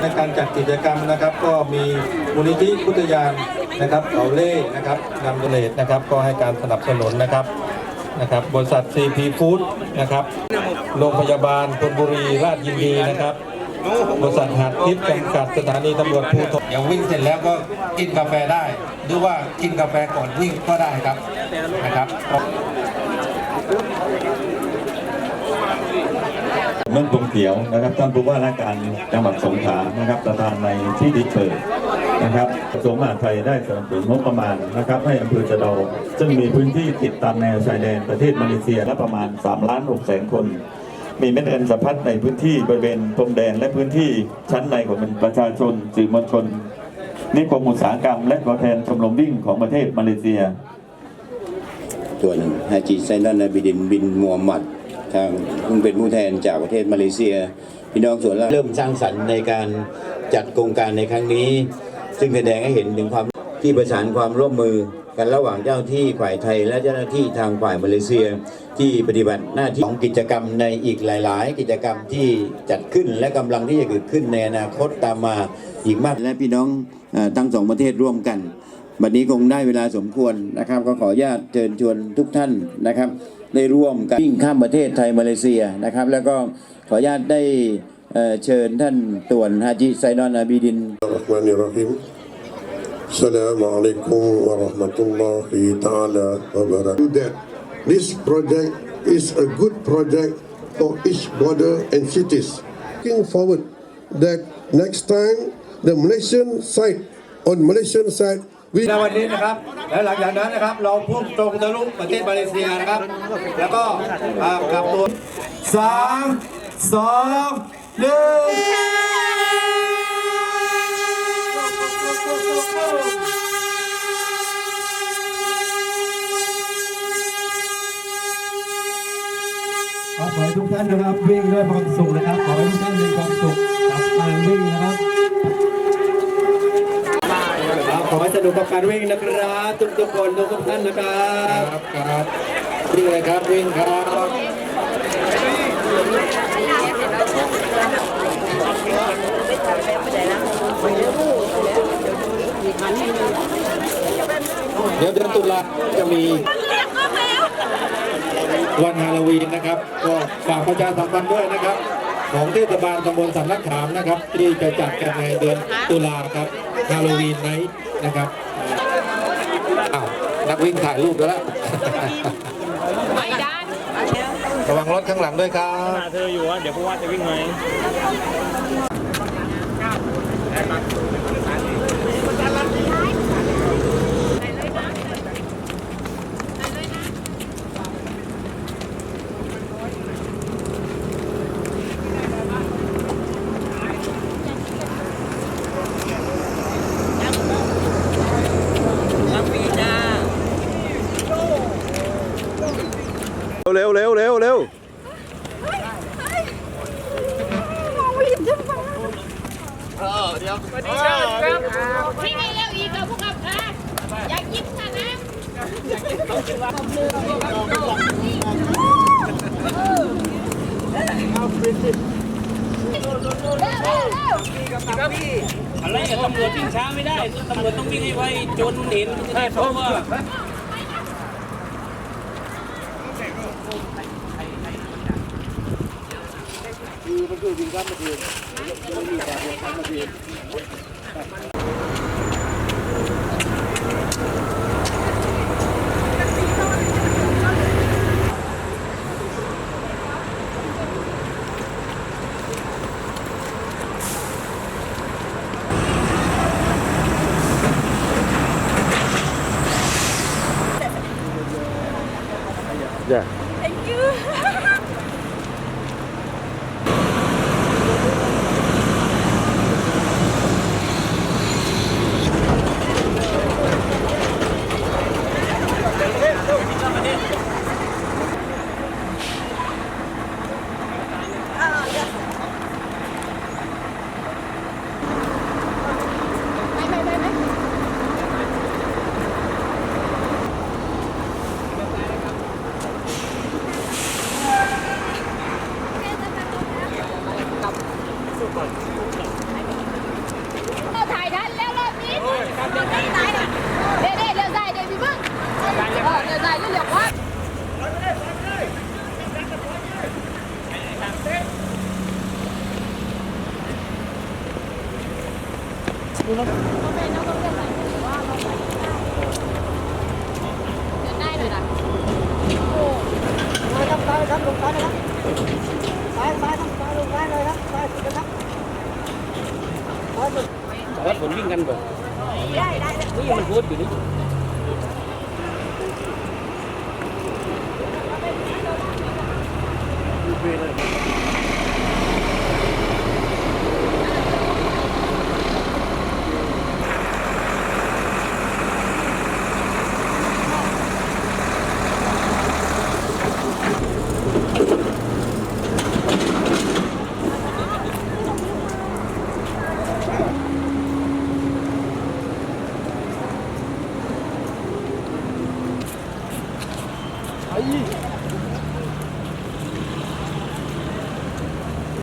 ในการจัดกิจกรรมนะครับ ก็มีมูลนิธิพุทธยานนะครับเขาเล่นะครับนำเดเลตนะครับ ก็ให้การสนับสนุนนะครับนะครับบริษัท CP Food นะครับโรงพยาบาลธนบุรีราชยินดีนะครับบริษัทหาดทิพย์จำกัดสถานีตำรวจภูธรอย่างวิ่งเสร็จแล้วก็กินกาแฟได้ หรือว่ากินกาแฟก่อนวิ่งก็ได้ครับนะครับ เมืองกรุงเขียวนะครับท่านผู้ว่าราชการจังหวัดสงขลานะครับประธานในที่ดิเปิดนะครับกระทรวงมหาดไทยได้สนับสนุนงบประมาณนะครับให้อำเภอจะดาซึ่งมีพื้นที่ติดตามแนวชายแดนประเทศมาเลเซียและประมาณ3ล้าน6แสนคน มีเม็ดเงินสะพัดในพื้นที่บริเวณพรมแดนและพื้นที่ชั้นในของประชาชนสื่อมวลชนนิคมอุตสาหกรรม และตัวแทนชมรมวิ่งของประเทศมาเลเซียส่วหนึ่งฮาจิไซนันนบิดินบินมูฮัมหมัด ทางซึ่งเป็นผู้แทนจากประเทศมาเลเซีย พี่น้องส่วนละเริ่มสร้างสรรค์ในการจัดโครงการในครั้งนี้ ซึ่งแสดงให้เห็นถึงความที่ประสานความร่วมมือกันระหว่างเจ้าที่ฝ่ายไทย และเจ้าหน้าที่ทางฝ่ายมาเลเซีย ที่ปฏิบัติหน้าที่ของกิจกรรมในอีกหลาย ๆ กิจกรรมที่จัดขึ้นและกำลังที่จะเกิดขึ้นในอนาคตตามมาอีกมากและพี่น้องทั้งสองประเทศร่วมกัน บัดนี้คงได้เวลาสมควรนะครับ ก็ขออนุญาตเชิญชวนทุกท่านนะครับ ได้ร่วมกันวิ่งข้ามประเทศไทยมาเลเซียนะครับ แล้วก็ขออนุญาตได้เชิญท่านตวนฮาจิไซดอนอาบีดินอัลลอฮฺนิรฮิมสลามอะลัยกุมวะราะห์มะตุลลอฮิตาลาวะบะเราะกาตุ This project is a good project for each border and cities. Looking forward that next time the Malaysian side on Malaysian side we ในวันนี้นะครับ และหลังจากนั้นนะครับ เราพุ่งตรงทะลุประเทศมาเลเซียนะครับ แล้วก็กลับตัวสามสองหนึ่งขอให้ทุกท่านนะครับวิ่งด้วยความสุขนะครับ ขอให้ทุกท่านมีความสุขกับการวิ่งนะครับ ครับขอให้ส นุกกับการวิ่งนะครับทุกทุกคนทุกทุกท่านนะครับครับวิ่งเลยครับวิ่งครับเดี๋ยวเดือนตุลาจะมีวันฮาโลวีนนะครับ ก็ฝากประชาสัมพันธ์ด้วยนะครับ ของเทศบาลตำบลสันนักขามนะครับ ที่จะจัดกันในเดือนตุลาครับ ฮาโลวีนไนท์นะครับอ้าวนักวิ่งถ่ายรูปแล้วไม่ได้ระวังรถข้างหลังด้วยครับเธออยู่ว่าเดี๋ยวผู้ว่าจะวิ่งไหม เร็วเร็วเร็วเร็ว พี่ไงเร็วอีกเราพวกกับค่ะอยากยิ้มค่ะนะเร็วเร็วเร็วอะไรกับตำรวจวิ่งช้าไม่ได้ตำรวจต้องวิ่งให้ไวโจรมันเห็นมันจะได้เพราะว่า เดูเนนัดินได้เลยนะโอ้ยไปดับซ้ดับลงซ้ายครับซ้ายซ้ายครับลงซ้เลยครับซ้สดนะครับซ้ายวิ่งกันบ่ได้ได้ได้นี่มันพูดอยู่นี่